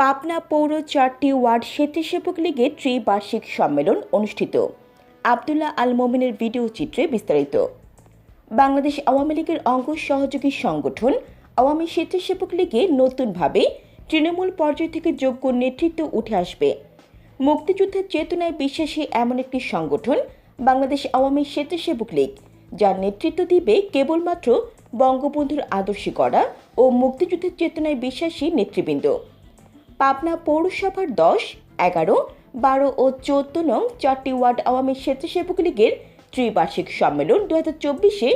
পাবনা পৌর চারটি ওয়ার্ড স্বেচ্ছাসেবক লীগের ত্রিবার্ষিক সম্মেলন অনুষ্ঠিত। আবদুল্লাহ আল মোমিনের ভিডিও চিত্রে বিস্তারিত। বাংলাদেশ আওয়ামী লীগের অঙ্গ সহযোগী সংগঠন আওয়ামী স্বেচ্ছাসেবক লীগে নতুনভাবে তৃণমূল পর্যায় থেকে যোগ্য নেতৃত্ব উঠে আসবে। মুক্তিযুদ্ধের চেতনায় বিশ্বাসী এমন একটি সংগঠন বাংলাদেশ আওয়ামী স্বেচ্ছাসেবক লীগ, যার নেতৃত্ব দিবে কেবলমাত্র বঙ্গবন্ধুর আদর্শী করা ও মুক্তিযুদ্ধের চেতনায় বিশ্বাসী নেতৃবৃন্দ। পাবনা পৌরসভার দশ, এগারো, বারো ও চোদ্দ নং চারটি ওয়ার্ড আওয়ামী স্বেচ্ছাসেবক লীগের ত্রিবার্ষিক সম্মেলন দু হাজার চব্বিশে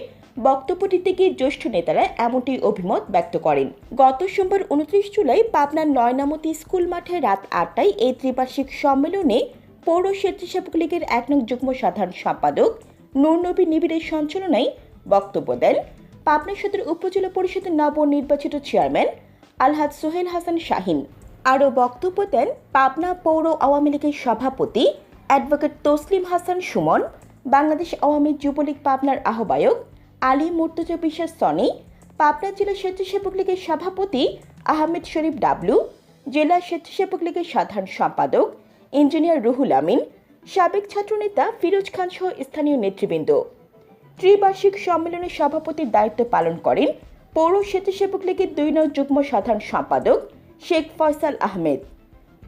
বক্তব্য দিতে গিয়ে জ্যেষ্ঠ নেতারা এমনটি অভিমত ব্যক্ত করেন। গত সোমবার উনত্রিশ জুলাই পাবনার নয়নামতি স্কুল মাঠে রাত আটটায় এই ত্রিবার্ষিক সম্মেলনে পৌর স্বেচ্ছাসেবক লীগের এক নং যুগ্ম সাধারণ সম্পাদক নূরনবী নিবিড়ের সঞ্চালনায় বক্তব্য দেন পাবনা সদর উপজেলা পরিষদের নবনির্বাচিত চেয়ারম্যান আলহাদ সোহেল হাসান শাহিন। আরও বক্তব্য দেন পাবনা পৌর আওয়ামী লীগের সভাপতি অ্যাডভোকেট তসলিম হাসান সুমন, বাংলাদেশ আওয়ামী যুবলীগ পাবনার আহ্বায়ক আলী মুর্তজা বিশ্বাস সনি, পাবনা জেলা স্বেচ্ছাসেবক লীগের সভাপতি আহমেদ শরীফ ডাবলু, জেলা স্বেচ্ছাসেবক লীগের সাধারণ সম্পাদক ইঞ্জিনিয়ার রুহুল আমিন, সাবেক ছাত্রনেতা ফিরোজ খান সহ স্থানীয় নেতৃবৃন্দ। ত্রিবার্ষিক সম্মেলনের সভাপতির দায়িত্ব পালন করেন পৌর স্বেচ্ছাসেবক লীগের দুই নং যুগ্ম সাধারণ সম্পাদক শেখ ফয়সাল আহমেদ।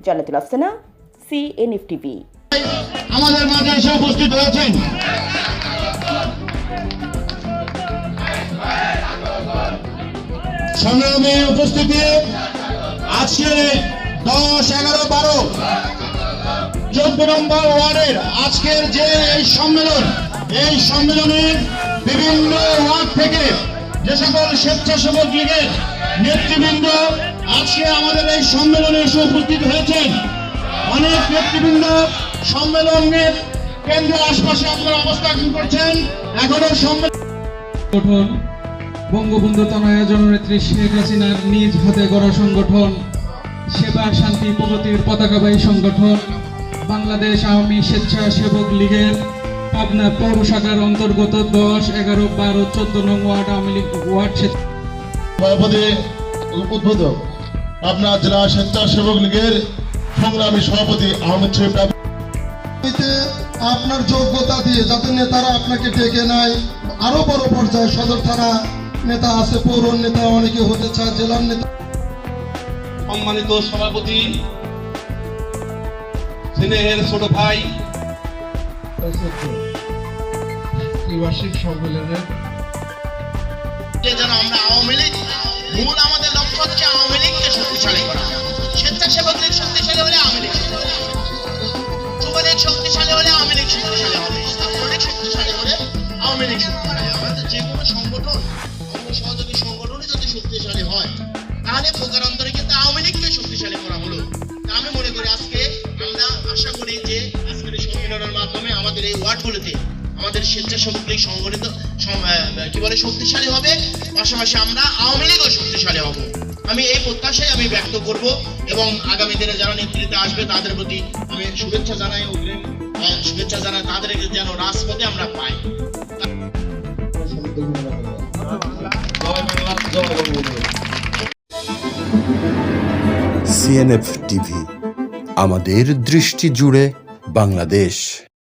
জানাতুল আফসানা সিএনএফ টিভি আমাদের মাঝে এসে উপস্থিত হয়েছেন। সংগ্রামে উপস্থিতি আজকে দশ, এগারো, বারো, চোদ্দ নম্বর ওয়ার্ডের আজকের যে এই সম্মেলন, এই সম্মেলনের বিভিন্ন ওয়ার্ড থেকে সকল স্বেচ্ছাসেবক লীগের নেতৃবৃন্দ আজকে আমাদের এই সম্মেলনে এসে উপস্থিত হয়েছেন। অনেক নেতৃবৃন্দ সম্মেলনের কেন্দ্রের আশপাশে আপনারা অবস্থান করছেন। এখনও সম্মেলন সংগঠন বঙ্গবন্ধু তনয়া জননেত্রী শেখ হাসিনার নিজ হাতে গড়া সংগঠন, সেবা, শান্তি, প্রগতির পতাকাবাহী সংগঠন, বাংলাদেশ আওয়ামী স্বেচ্ছাসেবক লীগের পাবনা পৌর শাখার অন্তর্গত দশ এগারো বারো চোদ্দ নং ওয়ার্ড আওয়ামী লীগ ওয়ার্ড সভাপতি উদ্বোধক আপনার জেলা স্বেচ্ছাসেবক লীগের সংগ্রামী সভাপতি আহমেদ শরীফ আপনার যোগ্যতা দিয়ে যাতে নেতারা আপনাকে ডেকে নেয়। আরও বড় পর্যায়ে সদর থানা নেতা আছে পৌর নেতা অনেকে হতে চায় জেলার নেতা সম্মানিত সভাপতি স্নেহের ছোট ভাই ত্রিবার্ষিক সম্মেলনের যেন আমরা শক্তিশালী হলে আওয়ামী লীগ শক্তিশালী হলে আওয়ামী লীগ যে কোনো সংগঠন, অঙ্গ সহযোগী সংগঠনই যদি শক্তিশালী হয়, তাহলে প্রকারান্তরে আমাদের স্বেচ্ছাসেবক লীগ সংগঠিত কি বলে, শক্তিশালী হবে। পাশাপাশি আমরা আওয়ামী লীগও শক্তিশালী হব। আমি এই প্রত্যাশাই আমি ব্যক্ত করব এবং আগামী দিনে যারা নেতৃত্বে আসবে, তাদের প্রতি আমি শুভেচ্ছা জানাই অগ্রিম শুভেচ্ছা জানাই তাদের যেন রাজপথে আমরা পাই। সিএনএফ টিভি, আমাদের দৃষ্টি জুড়ে বাংলাদেশ।